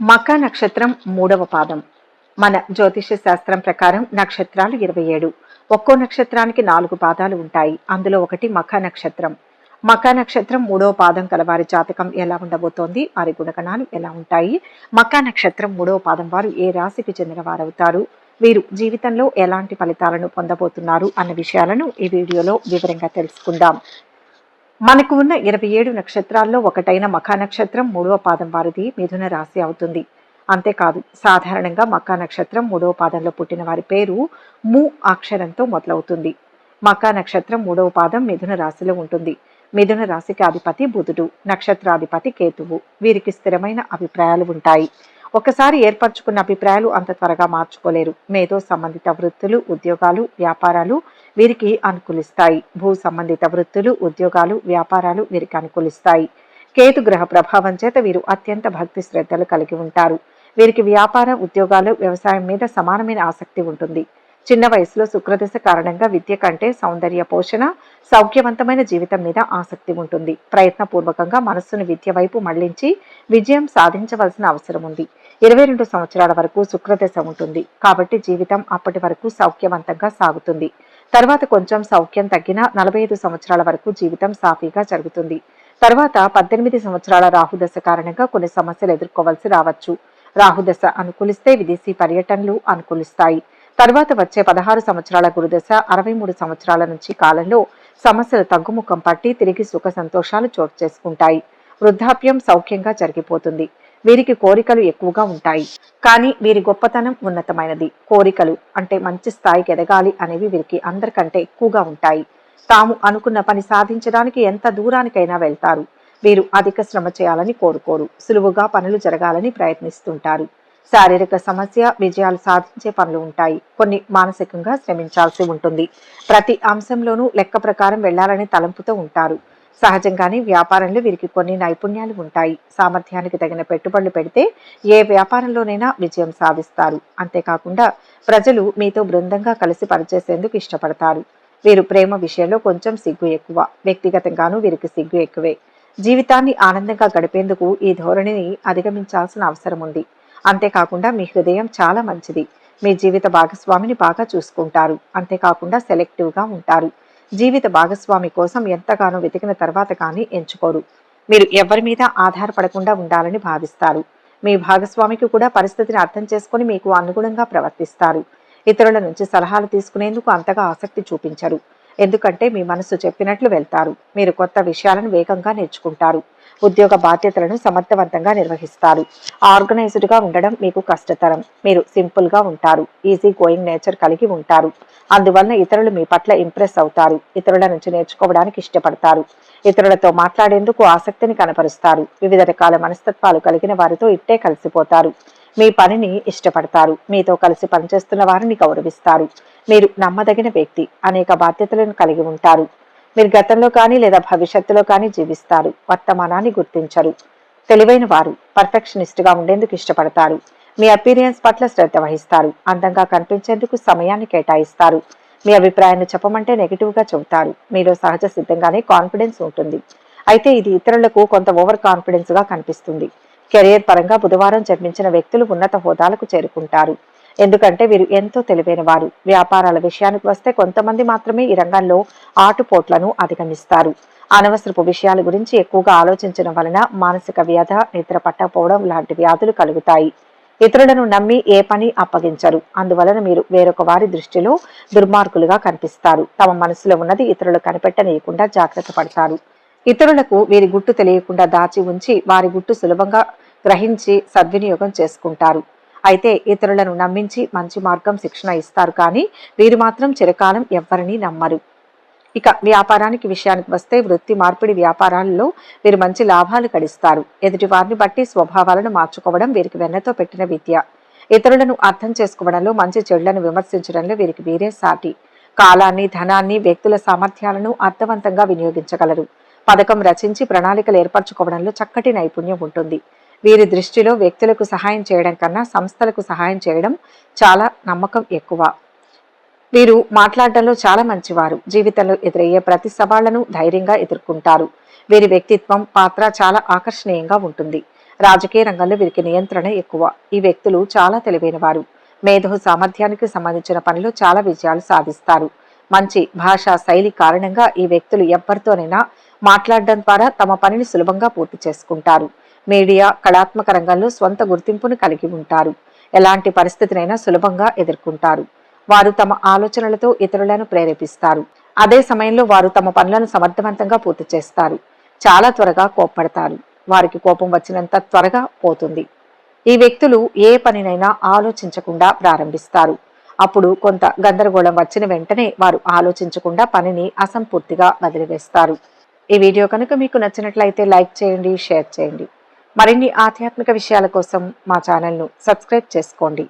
మక నక్షత్రం మూడవ పాదం. మన జ్యోతిష శాస్త్రం ప్రకారం నక్షత్రాలు ఇరవై ఏడు. ఒక్కో నక్షత్రానికి నాలుగు పాదాలు ఉంటాయి. అందులో ఒకటి మక నక్షత్రం. మక నక్షత్రం మూడవ పాదం కల వారి జాతకం ఎలా ఉండబోతోంది? వారి గుణగణాలు ఎలా ఉంటాయి? మక నక్షత్రం మూడవ పాదం వారు ఏ రాశికి చెందిన వారవుతారు? వీరు జీవితంలో ఎలాంటి ఫలితాలను పొందబోతున్నారు? అన్న విషయాలను ఈ వీడియోలో వివరంగా తెలుసుకుందాం. మనకు ఉన్న ఇరవై ఏడు నక్షత్రాల్లో ఒకటైన మఖా నక్షత్రం మూడవ పాదం వారిది మిథున రాశి అవుతుంది. అంతేకాదు సాధారణంగా మకా నక్షత్రం మూడవ పాదంలో పుట్టిన వారి పేరు ము అక్షరంతో మొదలవుతుంది. మకా నక్షత్రం మూడవ పాదం మిథున రాశిలో ఉంటుంది. మిథున రాశికి అధిపతి బుధుడు నక్షత్రాధిపతి కేతువు. వీరికి స్థిరమైన అభిప్రాయాలు ఉంటాయి. ఒకసారి ఏర్పరచుకున్న అభిప్రాయాలు అంత త్వరగా మార్చుకోలేరు. మేధో సంబంధిత వృత్తులు ఉద్యోగాలు వ్యాపారాలు వీరికి అనుకూలిస్తాయి. భూ సంబంధిత వృత్తులు ఉద్యోగాలు వ్యాపారాలు వీరికి అనుకూలిస్తాయి. కేతు గ్రహ ప్రభావం చేత వీరు అత్యంత భక్తి శ్రద్ధలు కలిగి ఉంటారు. వీరికి వ్యాపార ఉద్యోగాలు వ్యవసాయం మీద సమానమైన ఆసక్తి ఉంటుంది. చిన్న వయసులో శుక్రదశ కారణంగా విద్య కంటే సౌందర్య పోషణ సౌఖ్యవంతమైన జీవితం మీద ఆసక్తి ఉంటుంది. ప్రయత్నపూర్వకంగా మనస్సును విద్య వైపు మళ్ళించి విజయం సాధించవలసిన అవసరం ఉంది. ఇరవై రెండు సంవత్సరాల వరకు శుక్రదశ ఉంటుంది. కాబట్టి జీవితం అప్పటి వరకు సౌఖ్యవంతంగా సాగుతుంది. తర్వాత కొంచెం సౌఖ్యం తగ్గిన నలభై ఐదు సంవత్సరాల వరకు జీవితం సాఫీగా జరుగుతుంది. తర్వాత పద్దెనిమిది సంవత్సరాల రాహుదశ కారణంగా కొన్ని సమస్యలు ఎదుర్కోవాల్సి రావచ్చు. రాహుదశ అనుకూలిస్తే విదేశీ పర్యటనలు అనుకూలిస్తాయి. తర్వాత వచ్చే పదహారు సంవత్సరాల గురుదశ అరవై మూడు సంవత్సరాల నుంచి కాలంలో సమస్యలు తగ్గుముఖం పట్టి తిరిగి సుఖ సంతోషాలు చోటు చేసుకుంటాయి. వృద్ధాప్యం సౌఖ్యంగా జరిగిపోతుంది. వీరికి కోరికలు ఎక్కువగా ఉంటాయి. కానీ వీరి గొప్పతనం ఉన్నతమైనది. కోరికలు అంటే మంచి స్థాయికి ఎదగాలి అనేవి వీరికి అందరికంటే ఎక్కువగా ఉంటాయి. తాము అనుకున్న పని సాధించడానికి ఎంత దూరానికైనా వెళ్తారు. వీరు అధిక శ్రమ చేయాలని కోరుకోరు. సులువుగా పనులు జరగాలని ప్రయత్నిస్తుంటారు. శారీరక సమస్య విజయాలు సాధించే పనులు ఉంటాయి. కొన్ని మానసికంగా శ్రమించాల్సి ఉంటుంది. ప్రతి అంశంలోనూ లెక్క ప్రకారం వెళ్ళాలనే తలంపుతో ఉంటారు. సహజంగానే వ్యాపారంలో వీరికి కొన్ని నైపుణ్యాలు ఉంటాయి. సామర్థ్యానికి తగిన పెట్టుబడులు పెడితే ఏ వ్యాపారంలోనైనా విజయం సాధిస్తారు. అంతేకాకుండా ప్రజలు మీతో బృందంగా కలిసి పనిచేసేందుకు ఇష్టపడతారు. వీరు ప్రేమ విషయంలో కొంచెం సిగ్గు ఎక్కువ. వ్యక్తిగతంగానూ వీరికి సిగ్గు ఎక్కువే. జీవితాన్ని ఆనందంగా గడిపేందుకు ఈ ధోరణిని అధిగమించాల్సిన అవసరం ఉంది. అంతేకాకుండా మీ హృదయం చాలా మంచిది. మీ జీవిత భాగస్వామిని బాగా చూసుకుంటారు. అంతేకాకుండా సెలెక్టివ్గా ఉంటారు. జీవిత భాగస్వామి కోసం ఎంతగానో వెతికిన తర్వాత కానీ ఎంచుకోరు. మీరు ఎవరి మీద ఆధారపడకుండా ఉండాలని భావిస్తారు. మీ భాగస్వామికి కూడా పరిస్థితిని అర్థం చేసుకుని మీకు అనుగుణంగా ప్రవర్తిస్తారు. ఇతరుల నుంచి సలహాలు తీసుకునేందుకు అంతగా ఆసక్తి చూపించరు. ఎందుకంటే మీ మనసు చెప్పినట్లు వెళ్తారు. మీరు కొత్త విషయాలను వేగంగా నేర్చుకుంటారు. ఉద్యోగ బాధ్యతలను సమర్థవంతంగా నిర్వహిస్తారు. ఆర్గనైజ్డ్గా ఉండడం మీకు కష్టతరం. మీరు సింపుల్గా ఉంటారు. ఈజీ గోయింగ్ నేచర్ కలిగి ఉంటారు. అందువలన ఇతరులు మీ పట్ల ఇంప్రెస్ అవుతారు. ఇతరుల నుంచి నేర్చుకోవడానికి ఇష్టపడతారు. ఇతరులతో మాట్లాడేందుకు ఆసక్తిని కనపరుస్తారు. వివిధ రకాల మనస్తత్వాలు కలిగిన వారితో ఇట్టే కలిసిపోతారు. మీ పనిని ఇష్టపడతారు. మీతో కలిసి పనిచేస్తున్న వారిని గౌరవిస్తారు. మీరు నమ్మదగిన వ్యక్తి. అనేక బాధ్యతలను కలిగి ఉంటారు. మీరు గతంలో కానీ లేదా భవిష్యత్తులో కానీ జీవిస్తారు. వర్తమానాన్ని గుర్తించరు. తెలివైన వారు. పర్ఫెక్షనిస్ట్గా ఉండేందుకు ఇష్టపడతారు. మీ అపీరియన్స్ పట్ల శ్రద్ధ వహిస్తారు. అందంగా కనిపించేందుకు సమయాన్ని కేటాయిస్తారు. మీ అభిప్రాయాన్ని చెప్పమంటే నెగిటివ్గా చెబుతారు. మీలో సహజ సిద్ధంగానే కాన్ఫిడెన్స్ ఉంటుంది. అయితే ఇది ఇతరులకు కొంత ఓవర్ కాన్ఫిడెన్స్గా కనిపిస్తుంది. కెరియర్ పరంగా బుధవారం జన్మించిన వ్యక్తులు ఉన్నత హోదాలకు చేరుకుంటారు. ఎందుకంటే వీరు ఎంతో తెలివైన వారు వ్యాపారాల విషయానికి వస్తే కొంతమంది మాత్రమే ఈ రంగంలో ఆటుపోట్లను అధిగమిస్తారు. అనవసరపు విషయాల గురించి ఎక్కువగా ఆలోచించడం వలన మానసిక వ్యాధ నిద్ర పట్టకపోవడం లాంటి వ్యాధులు కలుగుతాయి. ఇతరులను నమ్మి ఏ పని అప్పగించరు. అందువలన మీరు వేరొక వారి దృష్టిలో దుర్మార్గులుగా కనిపిస్తారు. తమ మనసులో ఉన్నది ఇతరులు కనిపెట్టనీయకుండా జాగ్రత్త పడతారు. ఇతరులకు వీరి గుట్టు తెలియకుండా దాచి ఉంచి వారి గుట్టు సులభంగా గ్రహించి సద్వినియోగం చేసుకుంటారు. అయితే ఇతరులను నమ్మించి మంచి మార్గం శిక్షణ ఇస్తారు కానీ వీరు మాత్రం చిరకాలం ఎవ్వరినీ నమ్మరు. ఇక వ్యాపారానికి విషయానికి వస్తే వృత్తి మార్పిడి వ్యాపారాల్లో వీరు మంచి లాభాలు గడిస్తారు. ఎదుటి వారిని బట్టి స్వభావాలను మార్చుకోవడం వీరికి వెన్నతో పెట్టిన విద్య. ఇతరులను అర్థం చేసుకోవడంలో మంచి చెడులను విమర్శించడంలో వీరికి వీరే సాటి. కాలాన్ని ధనాన్ని వ్యక్తుల సామర్థ్యాలను అర్థవంతంగా వినియోగించగలరు. పథకం రచించి ప్రణాళికలు ఏర్పరచుకోవడంలో చక్కటి నైపుణ్యం ఉంటుంది. వీరి దృష్టిలో వ్యక్తులకు సహాయం చేయడం కన్నా సంస్థలకు సహాయం చేయడం చాలా నమ్మకం ఎక్కువ. వీరు మాట్లాడడంలో చాలా మంచివారు. జీవితంలో ఎదురయ్యే ప్రతి సవాళ్ళను ధైర్యంగా ఎదుర్కొంటారు. వీరి వ్యక్తిత్వం పాత్ర చాలా ఆకర్షణీయంగా ఉంటుంది. రాజకీయ రంగంలో వీరికి నియంత్రణ ఎక్కువ. ఈ వ్యక్తులు చాలా తెలివైన వారు మేధో సామర్థ్యానికి సంబంధించిన పనులు చాలా విజయాలు సాధిస్తారు. మంచి భాషా శైలి కారణంగా ఈ వ్యక్తులు ఎవ్వరితోనైనా మాట్లాడడం ద్వారా తమ పనిని సులభంగా పూర్తి చేసుకుంటారు. మీడియా కళాత్మక రంగంలో స్వంత గుర్తింపును కలిగి ఉంటారు. ఎలాంటి పరిస్థితినైనా సులభంగా ఎదుర్కొంటారు. వారు తమ ఆలోచనలతో ఇతరులను ప్రేరేపిస్తారు. అదే సమయంలో వారు తమ పనులను సమర్థవంతంగా పూర్తి చేస్తారు. చాలా త్వరగా కోప్పడతారు. వారికి కోపం వచ్చినంత త్వరగా పోతుంది. ఈ వ్యక్తులు ఏ పనినైనా ఆలోచించకుండా ప్రారంభిస్తారు. అప్పుడు కొంత గందరగోళం వచ్చిన వెంటనే వారు ఆలోచించకుండా పనిని అసంపూర్తిగా వదిలివేస్తారు. ఈ వీడియో కనుక మీకు నచ్చినట్లయితే లైక్ చేయండి షేర్ చేయండి. మరిన్ని ఆధ్యాత్మిక విషయాల కోసం మా ఛానల్ను సబ్స్క్రైబ్ చేసుకోండి.